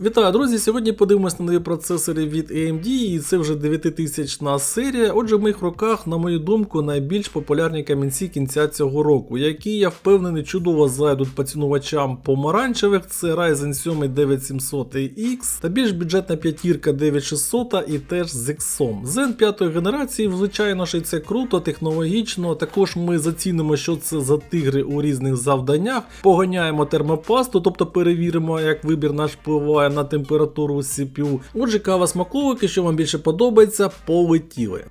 Вітаю, друзі! Сьогодні подивимось на нові процесори від AMD, і це вже 9000 серія. Отже, в моїх руках, на мою думку, найбільш популярні камінці кінця цього року, які я впевнений чудово зайдуть поцінувачам помаранчевих. Це Ryzen 7 9700X та більш бюджетна п'ятірка 9600 і теж з Xom. Zen 5 генерації, звичайно ж, і це круто, технологічно. Також ми зацінимо, що це за тигри у різних завданнях. Поганяємо термопасту, тобто перевіримо, як вибір наш впливає на температуру CPU. Отже, кава смаковики, що вам більше подобається, полетіли.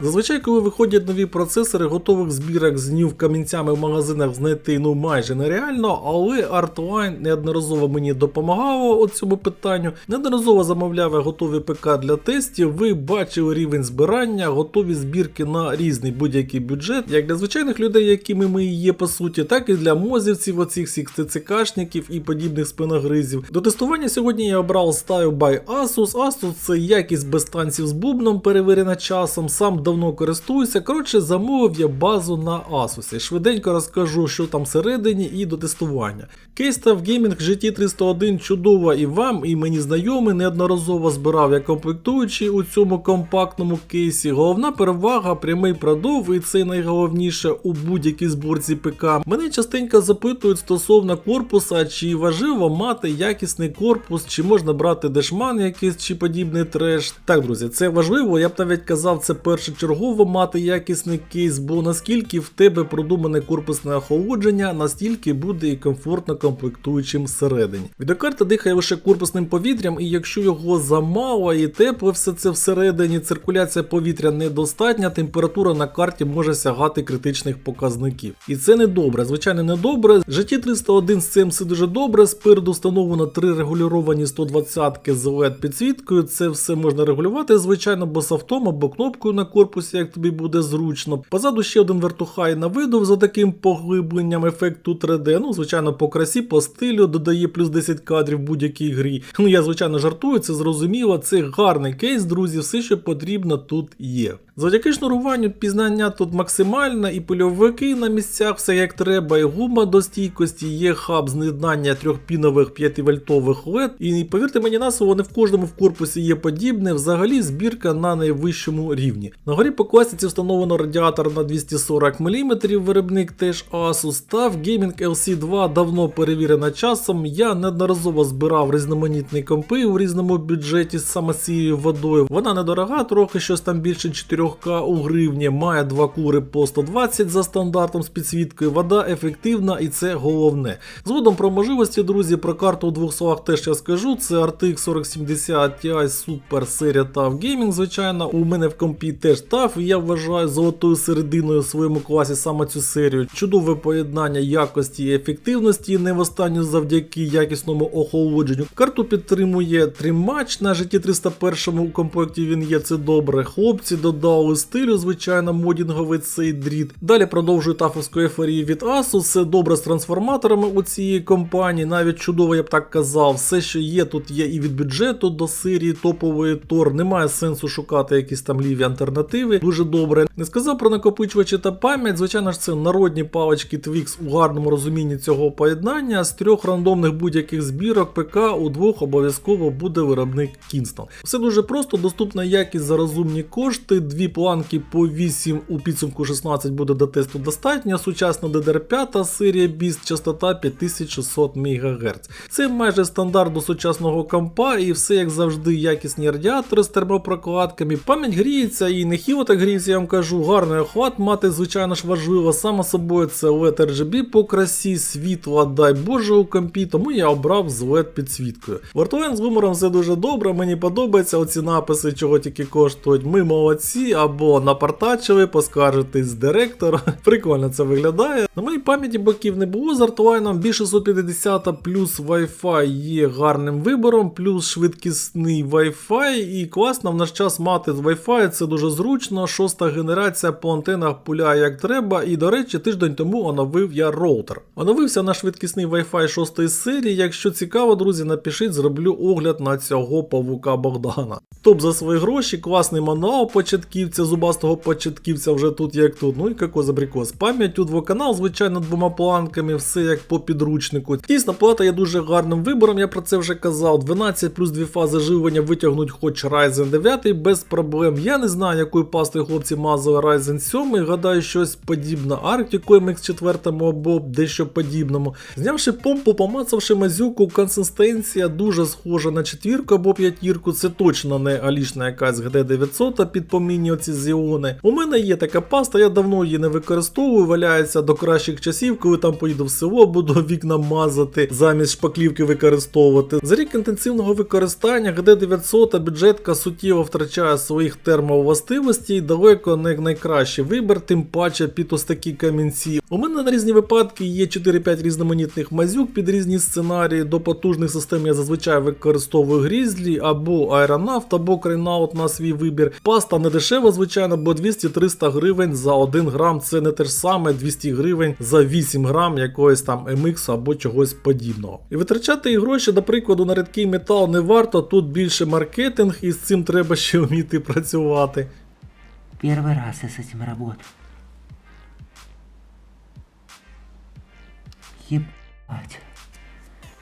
Зазвичай, коли виходять нові процесори, готових збірок з нів камінцями в магазинах знайти ну майже нереально, але Artline неодноразово мені допомагало у цьому питанню. Неодноразово замовляв готові ПК для тестів. Ви бачили рівень збирання, готові збірки на різний будь-який бюджет, як для звичайних людей, якими ми і є по суті, так і для мозівців, оцих всіх ТЦКшників і подібних спиногризів. До тестування сьогодні я обрав Style by Asus. Asus це якість без танців з бубном, перевірена часом. Сам давно користуюся. Коротше, замовив я базу на Asus. Швиденько розкажу, що там всередині, і до тестування. Кейс в Gaming GT301 чудова і вам, і мені знайомий, неодноразово збирав я комплектуючі у цьому компактному кейсі. Головна перевага прямий продов, і це найголовніше у будь-якій зборці ПК. Мене частенько запитують стосовно корпуса, чи важливо мати якісний корпус, чи можна брати дешман якийсь чи подібний треш. Так, друзі, це важливо. Я б навіть казав, це першочергово мати якісний кейс, бо наскільки в тебе продумане корпусне охолодження, настільки буде і комфортно комплектуючим всередині. Відеокарта дихає лише корпусним повітрям, і якщо його замало і тепло все це всередині, циркуляція повітря недостатня, температура на карті може сягати критичних показників. І це не добре, звичайно, не добре. GT301 з цим все дуже добре. Спереду встановлено три регулювання 120 з LED підсвіткою. Це все можна регулювати, звичайно, або софтом, або кнопкою на корпусі, як тобі буде зручно. Позаду ще один вертухай на виду за таким поглибленням ефекту 3D. Ну, звичайно, по красі, по стилю додає плюс 10 кадрів будь-якій грі. Ну я звичайно жартую, це зрозуміло. Це гарний кейс, друзі. Все, що потрібно, тут є. Завдяки шнуруванню пізнання тут максимальне, і пильовики на місцях, все як треба, і гума до стійкості, є хаб з'єднання трьохпінових 5-вольтових LED. І повірте мені на слово, не в кожному в корпусі є подібне. Взагалі збірка на найвищому рівні. На по класиці встановлено радіатор на 240 мм, виробник теж Asus. Став Gaming LC2 давно перевірена часом. Я неодноразово збирав різноманітні компи у різному бюджеті саме з цією водою. Вона недорога, трохи щось там більше 4К у гривні, має два кури по 120 за стандартом з підсвіткою. Вода ефективна і це головне. Згодом про можливості, друзі, про карту у двох словах теж я скажу. Це RTX 4070 Ti Super серія TAF Gaming, звичайно. У мене в компі теж TAF, і я вважаю золотою серединою в своєму класі саме цю серію. Чудове поєднання якості і ефективності, не в останню завдяки якісному охолодженню. Карту підтримує тримач на житті 301 у комплекті він є це добре. Хлопці додали стилю, звичайно, модінговий цей дріт. Далі продовжую тафовську ефорію від Asus. Все добре з трансформаторами у цієї компанії. Навіть чудово, я б так казав. Все, що є, тут є і від бюджету до серії топової Тор. Немає сенсу шукати якісь там ліві альтернативи. Дуже добре. Не сказав про накопичувачі та пам'ять. Звичайно ж, це народні палички Twix у гарному розумінні цього поєднання. З трьох рандомних будь-яких збірок ПК у двох обов'язково буде виробник Kingston. Все дуже просто, доступна якість за розумні кошти. Дві планки по 8 у підсумку 16 буде до тесту достатньо. Сучасна DDR5 серія BIST, частота 5600 МГц. Це майже стандарт до сучасного компа, і все як завжди, якісні радіатори з термопрокладками. Пам'ять гріється і нехіло так гріється, я вам кажу, гарний охват мати, звичайно ж, важливо. Саме собою це LED RGB по красі, світла, дай Боже у компі, тому я обрав з LED підсвіткою. Вартуен з гумором все дуже добре, мені подобається оці написи, чого тільки коштують. Ми молодці, або напартачили, поскаржитись з директора. Прикольно це виглядає. На моїй пам'яті боків не було з Artline, більше 150 плюс Wi-Fi є гарним вибором, плюс швидкісний Wi-Fi, і класно в наш час мати з Wi-Fi, це дуже зручно. Зручно, шоста генерація по антенах пуляє як треба, і до речі, тиждень тому оновив я роутер. Оновився на швидкісний Wi-Fi 6 серії. Якщо цікаво, друзі, напишіть, зроблю огляд на цього павука Богдана. Топ за свої гроші, класний мануал початківця, зубастого початківця вже тут як тут. Ну і кокос абрикос. Пам'ять у двоканал, звичайно, двома планками, все як по підручнику. Дійсно, плата є дуже гарним вибором, я про це вже казав. 12 плюс 2 фази живлення витягнуть хоч Ryzen 9 без проблем. Я не знаю, якою пастою хлопці мазали Ryzen 7, гадаю, щось подібне Arctic MX 4 або дещо подібному. Знявши помпу, помацавши мазюку, консистенція дуже схожа на четвірку або п'ятірку. Це точно не алішна якась GD900 під помінні оці зіони. У мене є така паста, я давно її не використовую, валяється до кращих часів, коли там поїду в село, буду вікна мазати, замість шпаклівки використовувати. За рік інтенсивного використання GD900 бюджетка суттєво втрачає своїх термовластивостей, далеко не найкращий вибір, тим паче під ось такі камінці. У мене на різні випадки є 4-5 різноманітних мазюк під різні сценарії. До потужних систем я зазвичай використовую Grizzly або Aeronaut, або Крайнаут на свій вибір. Паста не дешева, звичайно, бо 200-300 гривень за 1 грам це не те ж саме 200 гривень за 8 грам якогось там MX або чогось подібного. І витрачати гроші, до прикладу, на рідкий метал не варто, тут більше маркетинг, і з цим треба ще вміти працювати. Первый раз я с этим работаю. Ебать.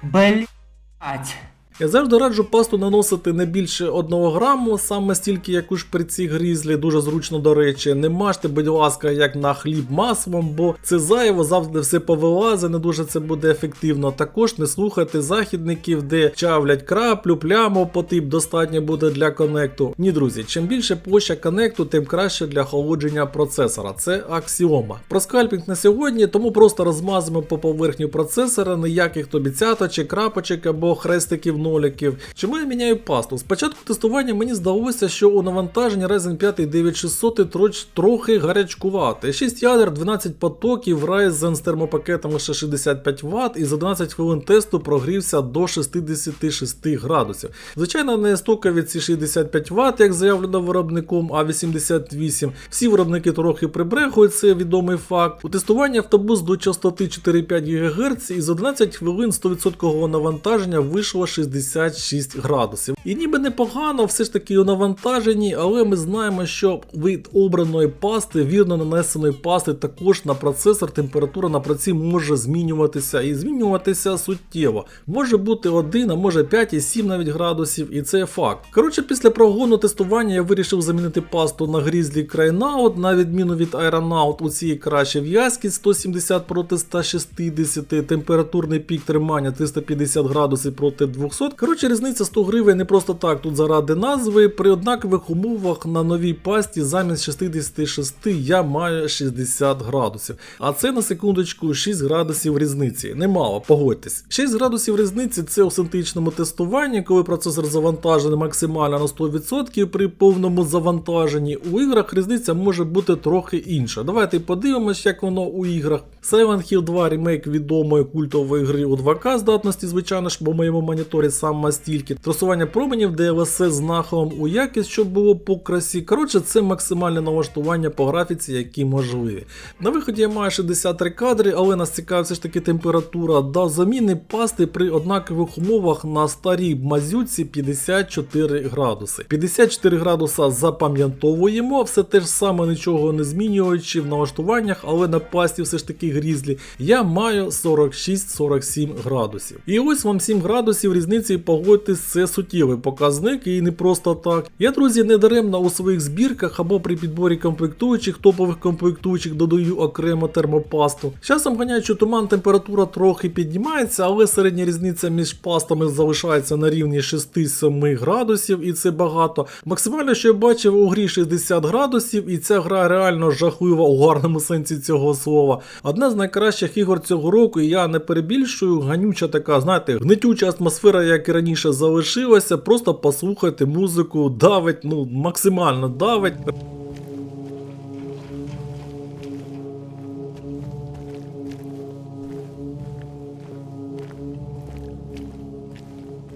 Блять. Я завжди раджу пасту наносити не більше 1 граму, саме стільки, як у шприці грізлі, дуже зручно до речі. Не мажте, будь ласка, як на хліб маслом, бо це зайво, завжди все повилазить, не дуже це буде ефективно. Також не слухайте західників, де чавлять краплю, пляму по тип достатньо буде для конекту. Ні, друзі, чим більше площа конекту, тим краще для охолодження процесора. Це аксіома. Про скальпінг на сьогодні, тому просто розмазуємо по поверхню процесора, ніяких тобі цяточок, крапочок або хрестиків ноліків. Чому я міняю пасту? Спочатку тестування мені здалося, що у навантаженні Ryzen 5 9600 троч трохи гарячкувати. 6 ядер, 12 потоків, Ryzen з термопакетом лише 65 Вт і за 12 хвилин тесту прогрівся до 66 градусів. Звичайно, не стокові ці 65 Вт, як заявлено виробником, а 88. Всі виробники трохи прибрехують, це відомий факт. У тестуванні автобус до частоти 4,5 ГГц і за 11 хвилин 100% навантаження вийшло 66 градусів. І ніби непогано, все ж таки у навантаженні, але ми знаємо, що від обраної пасти, вірно нанесеної пасти, також на процесор температура на праці може змінюватися і змінюватися суттєво. Може бути 1, а може 5 і 7 навіть градусів, і це факт. Коротше, після прогону тестування я вирішив замінити пасту на Grizzly Crynaut, на відміну від Aeronaut, у цій краще в'язкість 170 проти 160, температурний пік тримання 350 градусів проти 200. Коротше, різниця 100 гривень не просто так тут заради назви. При однакових умовах на новій пасті замість 66 я маю 60 градусів. А це на секундочку 6 градусів різниці. Немало, погодьтесь. 6 градусів різниці це у синтетичному тестуванні, коли процесор завантажений максимально на 100% при повному завантаженні. У іграх різниця може бути трохи інша. Давайте подивимось, як воно у іграх. Silent Hill 2 ремейк відомої культової гри у 2К здатності, звичайно ж, по моєму моніторі саме стільки. Трасування променів DLSS з нахилом у якість, щоб було по красі. Коротше, це максимальне налаштування по графіці, які можливі. На виході я маю 63 кадри, але нас цікавить все ж таки температура до заміни пасти при однакових умовах на старій мазюці 54 градуси. 54 градуса запам'ятовуємо, все те ж саме нічого не змінюючи в налаштуваннях, але на пасті все ж таки грізлі. Я маю 46-47 градусів. І ось вам 7 градусів різниці, погодьтесь, це суттєвий показник і не просто так. Я, друзі, не даремно у своїх збірках або при підборі комплектуючих, топових комплектуючих додаю окремо термопасту. З Часом ганяючи туман, температура трохи піднімається, але середня різниця між пастами залишається на рівні 6-7 градусів, і це багато. Максимально, що я бачив у грі 60 градусів, і ця гра реально жахлива у гарному сенсі цього слова. Одна з найкращих ігор цього року, і я не перебільшую, ганюча така, знаєте, гнетюча атмосфера, як і раніше залишилася. Просто послухайте музику, давить, ну максимально давить.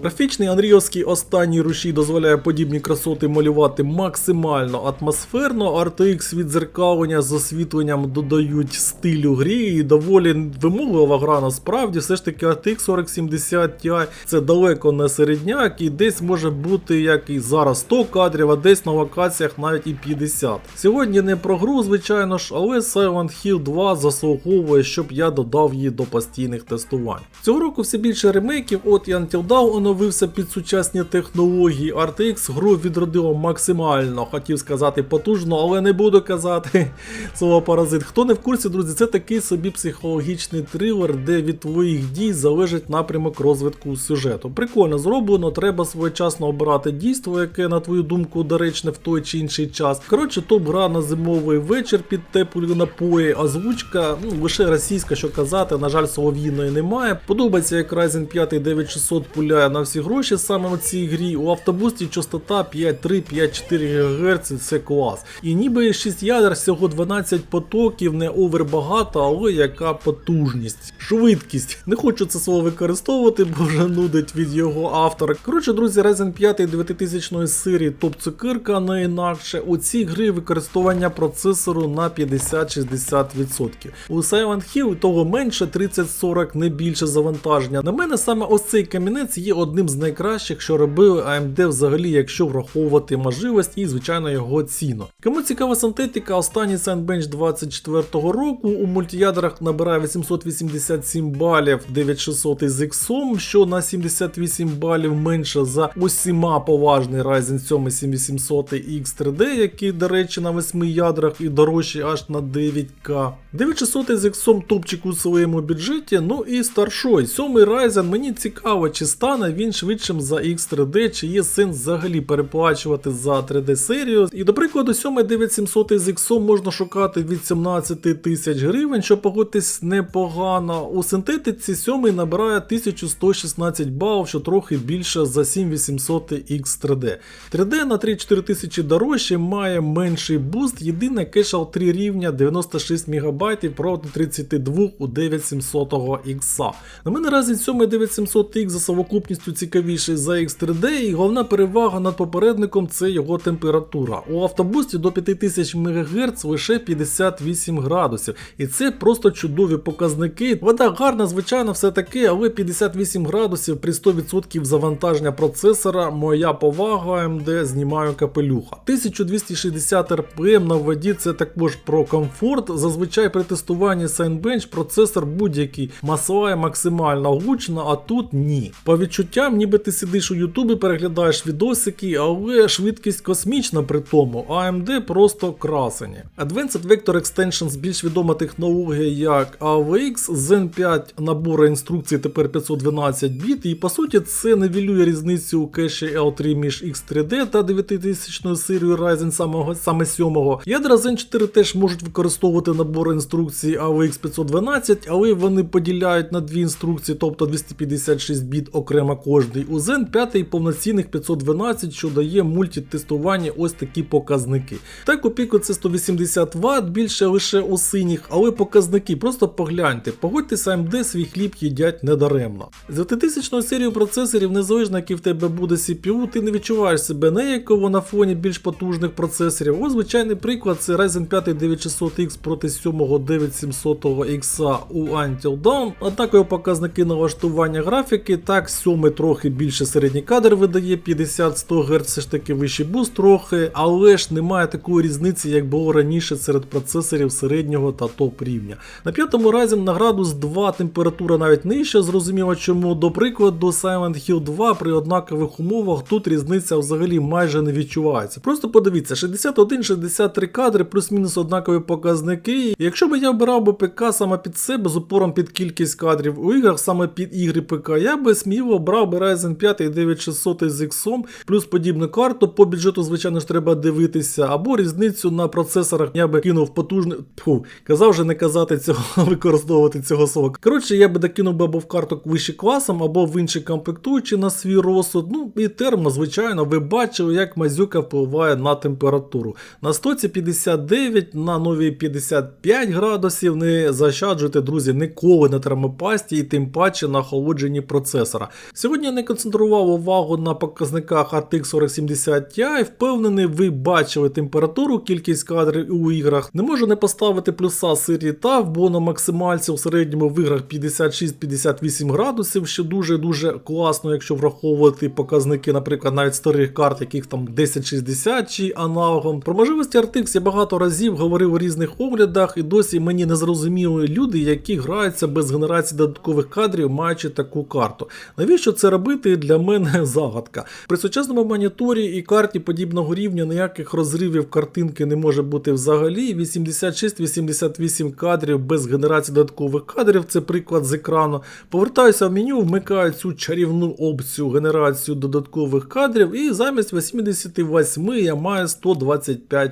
Графічний анріовський останній рушій дозволяє подібні красоти малювати максимально атмосферно. RTX відзеркалення з освітленням додають стилю грі і доволі вимоглива гра насправді. Все ж таки RTX 4070 Ti це далеко не середняк, і десь може бути як і зараз 100 кадрів, а десь на локаціях навіть і 50. Сьогодні не про гру, звичайно ж, але Silent Hill 2 заслуговує, щоб я додав її до постійних тестувань. Цього року все більше ремейків, от і Until Dawn оновився під сучасні технології. RTX гру відродило максимально, хотів сказати потужно, але не буду казати слово паразит. Хто не в курсі, друзі, це такий собі психологічний трилер, де від твоїх дій залежить напрямок розвитку сюжету. Прикольно зроблено, треба своєчасно обирати дійство, яке, на твою думку, доречне в той чи інший час. Коротше, топ гра на зимовий вечір під теплі напої, озвучка, ну лише російська, що казати, на жаль, солов'їної немає. Подобається, як Ryzen 5 9600 пуляє на всі гроші саме у цій грі. У автобусті частота 5,3-5,4 ГГц, це клас. І ніби 6 ядер, всього 12 потоків, не овер але яка потужність. Швидкість. Не хочу це слово використовувати, бо вже нудить від його автора. Коротше, друзі, Ryzen 5 9000 серії топ цукирка не інакше. У цій гри використовування процесору на 50-60%. У Silent Hill того менше 30-40, не більше завантаження. На мене саме ось цей камінець є одним з найкращих, що робили AMD взагалі, якщо враховувати можливість і, звичайно, його ціну. Кому цікава синтетика, останній Sandbench 24-го року у мультиядрах набирає 887 балів 9600 з X, що на 78 балів менше за усіма поважний Ryzen 7 7800 X3D, який, до речі, на 8 ядрах і дорожчий аж на 9К. 9600 з X топчик у своєму бюджеті, ну і старшой. Сьомий Ryzen мені цікаво, чи стане він швидшим за X3D, чи є сенс взагалі переплачувати за 3D серію. І до прикладу, 7 9700 з X можна шукати від 17 тисяч гривень, що погодьтесь непогано. У синтетиці 7 набирає 1116 балів, що трохи більше за 7800 X3D. 3D на 3-4 тисячі дорожче, має менший буст, єдине кешал 3 рівня 96 МБ проти 32 у 9700 X. На мене Ryzen 7 9700 X за совокупністю цікавіший за X3D, і головна перевага над попередником це його температура. У автобусті до 5000 МГц лише 58 градусів, і це просто чудові показники. Вода гарна, звичайно, все таке, але 58 градусів при 100% завантаження процесора. Моя повага AMD знімаю капелюха. 1260 RPM на воді це також про комфорт. Зазвичай при тестуванні Signbench процесор будь-який маслає максимально гучно, а тут ні. По відчуттям, ніби ти сидиш у Ютубі, переглядаєш відосики, але швидкість космічна при тому. AMD просто красені. Advanced Vector Extensions більш відома технологія як AVX, Zen 5 набору інструкцій тепер 512 біт, і по суті це невілює різницю у кеші L3 між X3D та 9000 серією Ryzen самого, саме 7. Ядра Zen 4 теж можуть використовувати набор інструкцій AVX 512, але вони поділяють на дві інструкції, тобто 256 біт окремо кожний. У Zen 5 повноцінних 512, що дає мультитестування ось такі показники. Так у піку це 180 Вт, більше лише у синіх, але показники просто погляньте. Погодьтеся, AMD свій хліб їдять недаремно. З 9000 серію процесорів, незалежно який в тебе буде CPU, ти не відчуваєш себе неяково на фоні більш потужних процесорів. Ось звичайний приклад це Ryzen 5 9600X проти 7 9700X у Until Dawn. Однакові показники налаштування графіки. Так, 7 трохи більше середній кадр видає 50-100 Гц, все ж таки вищий буст трохи, але ж немає такої різниці, як було раніше серед процесорів середнього та топ рівня. На п'ятому разі на градус 2 температура навіть нижча, зрозуміло чому. До прикладу, Silent Hill 2 при однакових умовах тут різниця взагалі майже не відчувається. Просто подивіться, 61-63 кадри, плюс-мінус однакові показники. І Якщо б я обирав би ПК саме під себе з упором під кількість кадрів у іграх, саме під ігри ПК, я би сміло обрав би Ryzen 5 і 9600 з X, плюс подібну карту. По бюджету, звичайно ж, треба дивитися, або різницю на процесорах я би кинув потужний. Фу, казав же не казати цього, використовувати цього слова. Коротше, я би докинув би або в карту вище класом, або в інші комплектуючі на свій розсуд. Ну і термо, звичайно, ви бачили, як мазюка впливає на температуру. На стоці 59, на новій 55 градусів. Не защаджуйте, друзі, ніколи на термопасті і тим паче на охолодженні процесора. Сьогодні я не концентрував увагу на показниках RTX 4070 Ti. Впевнений, ви бачили температуру, кількість кадрів у іграх. Не можу не поставити плюса серії TAF, бо на максимальці в середньому в іграх 56-58 градусів, що дуже-дуже класно, якщо враховувати показники, наприклад, навіть старих карт, яких там 1060 чи аналогом. Про можливості RTX я багато разів говорив у різних оглядах, і досі мені не зрозуміли люди, які граються без генерації додаткових кадрів, маючи таку карту. Навіщо це робити для мене загадка? При сучасному моніторі і карті подібного рівня ніяких розривів картинки не може бути взагалі. 86-88 кадрів без генерації додаткових кадрів це приклад з екрану. Повертаюся в меню, вмикаю цю чарівну опцію генерацію додаткових кадрів, і замість 88 я маю 125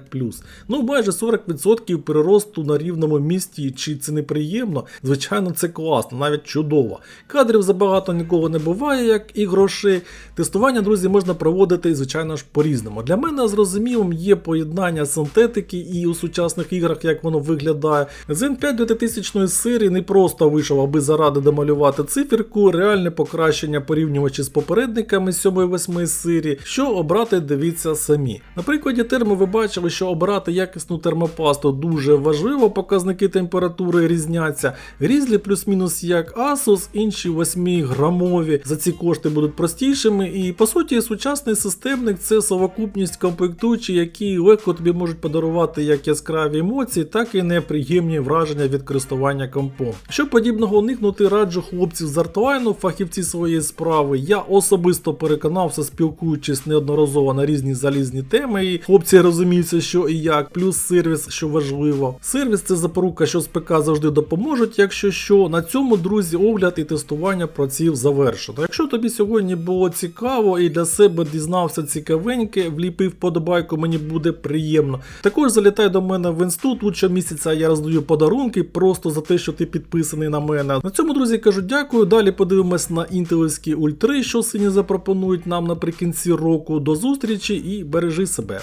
Ну, майже 40% приросту на рівному місці. Чи це неприємно? Звичайно, це класно, навіть чудово. Кадрів забагато ніколи не буває, як і грошей. Тестування, друзі, можна проводити, звичайно ж, по-різному. Для мене зрозумілим є поєднання синтетики і у сучасних іграх, як воно виглядає. Zen 5 до 2000 серії не просто вийшов, аби заради домалювати циферку, реальне покращення порівнювачі з попередниками 7-8 серії. Що обрати, дивіться самі. На прикладі термо ви бачили, що обирати якісну термопасту дуже важливо, показники температури різняться. Різлі плюс-мінус як Asus, інші 8 грамові. За ці кошти будуть простішими. І по суті, сучасний системник це совокупність комплектуючих, які легко тобі можуть подарувати як яскраві емоції, так і неприємні враження від користування компом. Щоб подібного уникнути, раджу хлопців з артлайну, фахівці своєї справи. Я особисто переконався, спілкуючись неодноразово на різні залізні теми. І хлопці розуміються, що і як, плюс сервіс, що важливо. Сервіс це запорука, що з ПК завжди допоможуть, якщо що. На цьому, друзі, огляд і тестування праців завершено. Якщо тобі сьогодні було цікаво і для себе дізнався цікавеньке, вліпив подобайку, мені буде приємно. Також залітай до мене в інститут. Тут щомісяця я роздаю подарунки просто за те, що ти підписаний на мене. На цьому, друзі, кажу дякую. Далі подивимось на інтелівські ультри, що сині запропонують нам наприкінці року. До зустрічі і бережи себе.